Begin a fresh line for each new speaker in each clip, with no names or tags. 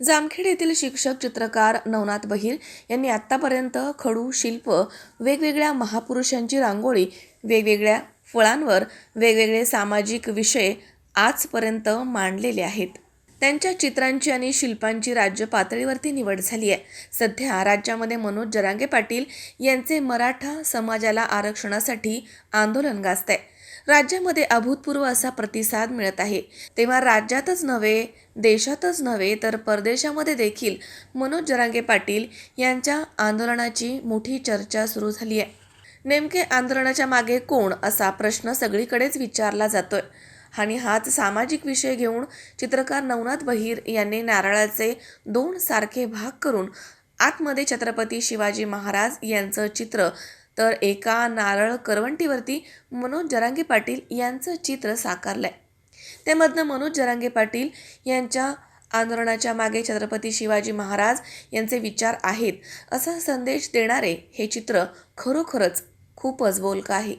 जामखेड येथील शिक्षक चित्रकार नवनाथ बहिर यांनी आत्तापर्यंत खडू शिल्प वेगवेगळ्या महापुरुषांची रांगोळी वेगवेगळ्या फळांवर वेगवेगळे सामाजिक विषय आजपर्यंत मांडलेले आहेत. त्यांच्या चित्रांची आणि शिल्पांची राज्य पातळीवरती निवड झाली आहे. सध्या राज्यामध्ये मनोज जरांगे पाटील यांचे मराठा समाजाला आरक्षणासाठी आंदोलन गाजत आहे राज्यामध्ये अभूतपूर्व असा प्रतिसाद मिळत आहे. तेव्हा राज्यातच नव्हे देशातच नव्हे तर परदेशामध्ये देखील मनोज जरांगे पाटील यांच्या आंदोलनाची मोठी चर्चा सुरू झाली आहे. नेमके आंदोलनाच्या मागे कोण असा प्रश्न सगळीकडेच विचारला जातोय. आणि हाच सामाजिक विषय घेऊन चित्रकार नवनाथ बहिर यांनी नारळाचे दोन सारखे भाग करून आतमध्ये छत्रपती शिवाजी महाराज यांचं चित्र तर एका नारळ करवंटीवरती मनोज जरांगे पाटील यांचं चित्र साकारलं आहे त्यामधनं मनोज जरांगे पाटील यांच्या आंदोलनाच्या मागे छत्रपती शिवाजी महाराज यांचे विचार आहेत असा संदेश देणारे हे चित्र खरोखरच खूपच बोलकं आहे.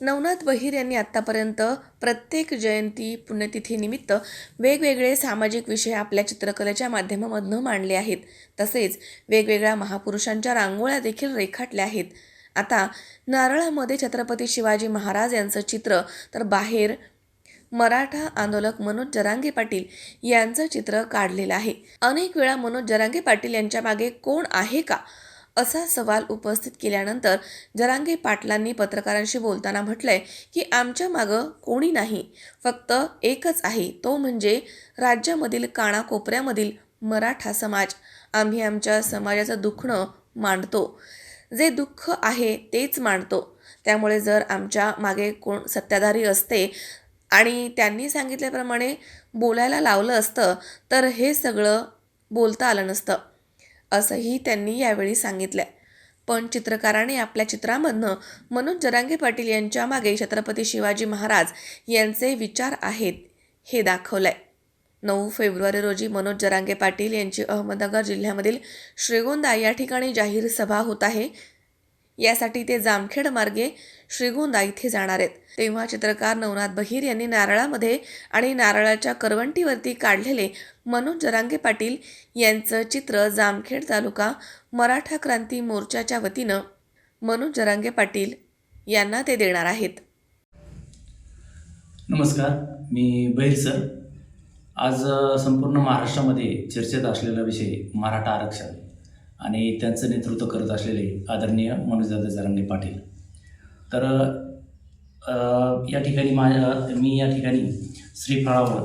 नवनाथ बहिर यांनी आत्तापर्यंत प्रत्येक जयंती पुण्यतिथीनिमित्त वेगवेगळे सामाजिक विषय आपल्या चित्रकलेच्या माध्यमामधनं मांडले आहेत. तसेच वेगवेगळ्या महापुरुषांच्या रांगोळ्या देखील रेखाटल्या आहेत. आता नारळामध्ये छत्रपती शिवाजी महाराज यांचं चित्र तर बाहेर मराठा आंदोलक मनोज जरांगे पाटील यांचं चित्र काढलेलं आहे. अनेक वेळा मनोज जरांगे पाटील यांच्या मागे कोण आहे का? असा सवाल उपस्थित केल्यानंतर जरांगे पाटलांनी पत्रकारांशी बोलताना म्हटलंय की आमच्या मागं कोणी नाही फक्त एकच आहे तो म्हणजे राज्यामधील कानाकोपऱ्यामधील मराठा समाज. आम्ही आमच्या समाजाचं दुखणं मांडतो. जे दुःख आहे तेच मांडतो. त्यामुळे जर आमच्या मागे कोण सत्ताधारी असते आणि त्यांनी सांगितल्याप्रमाणे बोलायला लावलं असतं तर हे सगळं बोलता आलं नसतं. असंही त्यांनी यावेळी सांगितलं पण चित्रकाराने आपल्या चित्रामधनं मनोज जरांगे पाटील यांच्या मागे छत्रपती शिवाजी महाराज यांचे विचार आहेत हे दाखवलंय. नऊ फेब्रुवारी रोजी मनोज जरांगे पाटील यांची अहमदनगर जिल्ह्यामधील श्रीगोंदा या ठिकाणी जाहीर सभा होत आहे. यासाठी ते जामखेड मार्गे श्रीगोंदा इथे जाणार आहेत. तेव्हा चित्रकार नवनाथ बहिर यांनी नारळामध्ये आणि नारळाच्या करवंटीवरती काढलेले मनोज जरांगे पाटील यांचं चित्र जामखेड तालुका मराठा क्रांती मोर्चाच्या वतीनं मनोज जरांगे पाटील यांना ते देणार आहेत.
नमस्कार मी बहिर सर. आज संपूर्ण महाराष्ट्रामध्ये चर्चेत असलेला विषय मराठा आरक्षण आणि त्यांचं नेतृत्व करत असलेले आदरणीय मनोजदादा जरांगे पाटील. तर या ठिकाणी माझ्या मी या ठिकाणी श्रीफळावर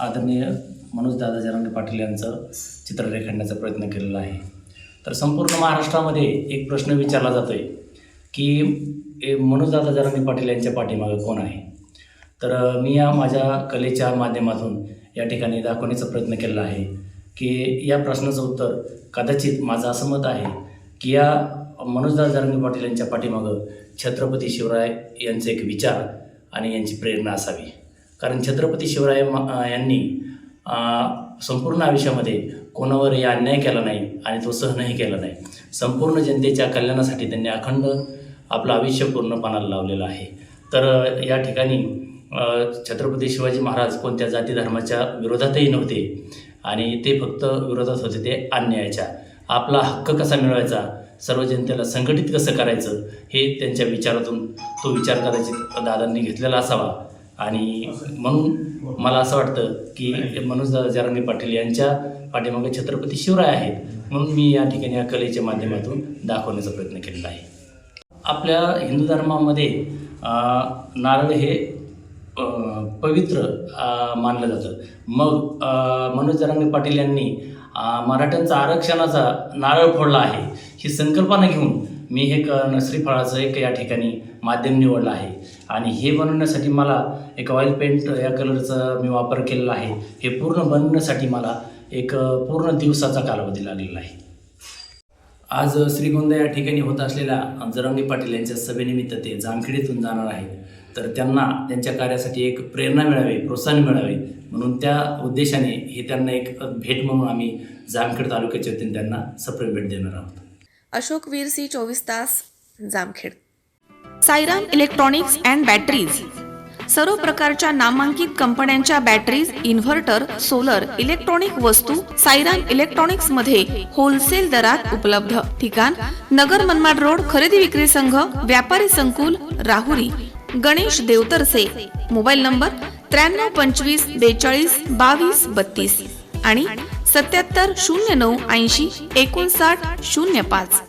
आदरणीय मनोजदादा जरांगे पाटील यांचं चित्र रेखाटण्याचा प्रयत्न केलेला आहे. तर संपूर्ण महाराष्ट्रामध्ये एक प्रश्न विचारला जातो आहे की ए, मनोजदादा जरांगे पाटील यांच्या पाठीमागं कोण आहे? तर मी या माझ्या कलेच्या माध्यमातून या ठिकाणी दाखवण्याचा प्रयत्न केलेला आहे की या प्रश्नाचं उत्तर कदाचित माझं असं मत आहे की या मनोजदास जरांगे पाटील यांच्या पाठीमागं छत्रपती शिवराय यांचे एक विचार आणि यांची प्रेरणा असावी. कारण छत्रपती शिवराय यांनी संपूर्ण आयुष्यामध्ये कोणावरही अन्याय केला नाही आणि तो सहनही केला नाही. संपूर्ण जनतेच्या कल्याणासाठी त्यांनी अखंड आपलं आयुष्य पूर्णपणाला लावलेलं आहे. तर या ठिकाणी छत्रपती शिवाजी महाराज कोणत्या जाती धर्माच्या विरोधातही नव्हते. आणि ते फक्त विरोधात होते ते अन्यायाच्या. आपला हक्क कसा मिळवायचा? सर्व जनतेला संघटित कसं करायचं? हे त्यांच्या विचारातून तो विचार कदाचित दादांनी घेतलेला असावा. आणि म्हणून मला असं वाटतं की मनोज जरांगे पाटील यांच्या पाठीमागे छत्रपती शिवराय आहेत. म्हणून मी या ठिकाणी या कलेच्या माध्यमातून दाखवण्याचा प्रयत्न केलेला आहे. आपल्या हिंदू धर्मामध्ये नारळ हे पवित्र मानलं जातं. मग मनोज जरांगे पाटील यांनी मराठ्यांचा आरक्षणाचा नारळ फोडला आहे ही संकल्पना घेऊन मी हे क श्रीफळाचं एक या ठिकाणी माध्यम निवडलं आहे. आणि हे बनवण्यासाठी मला एक ऑइल पेंट या कलरचा मी वापर केलेला आहे. हे पूर्ण बनवण्यासाठी मला एक पूर्ण दिवसाचा कालावधी लागलेला आहे. आज श्रीगोंदा या ठिकाणी होत असलेल्या जरंगी पाटील यांच्या सभेनिमित्त ते जामखेडीतून जाणार आहेत. तर त्यांना त्यांच्या कार्यासाठी एक प्रेरणा मिळावी प्रोत्साहन मिळावे. म्हणून त्या उद्देशाने हे त्यांना एक भेट म्हणून आम्ही जामखेड तालुक्याच्या वतीने त्यांना सप्रेम भेट देणार आहोत.
अशोक वीरसी चोवीस तास Jamkhed.
Sairam electronics and batteries.
सर्व प्रकारच्या नामांकित कंपन्यांच्या बॅटरीज इन्व्हर्टर सोलर इलेक्ट्रॉनिक वस्तू सायरान इलेक्ट्रॉनिक्समध्ये होलसेल दरात उपलब्ध. ठिकाण नगर मनमाड रोड खरेदी विक्री संघ व्यापारी संकुल राहुरी. गणेश देवतरसे. मोबाईल नंबर त्र्याण्णव पंचवीस बेचाळीस बावीस बत्तीस आणि सत्याहत्तर शून्य नऊ ऐंशी एकोणसाठ शून्य पाच.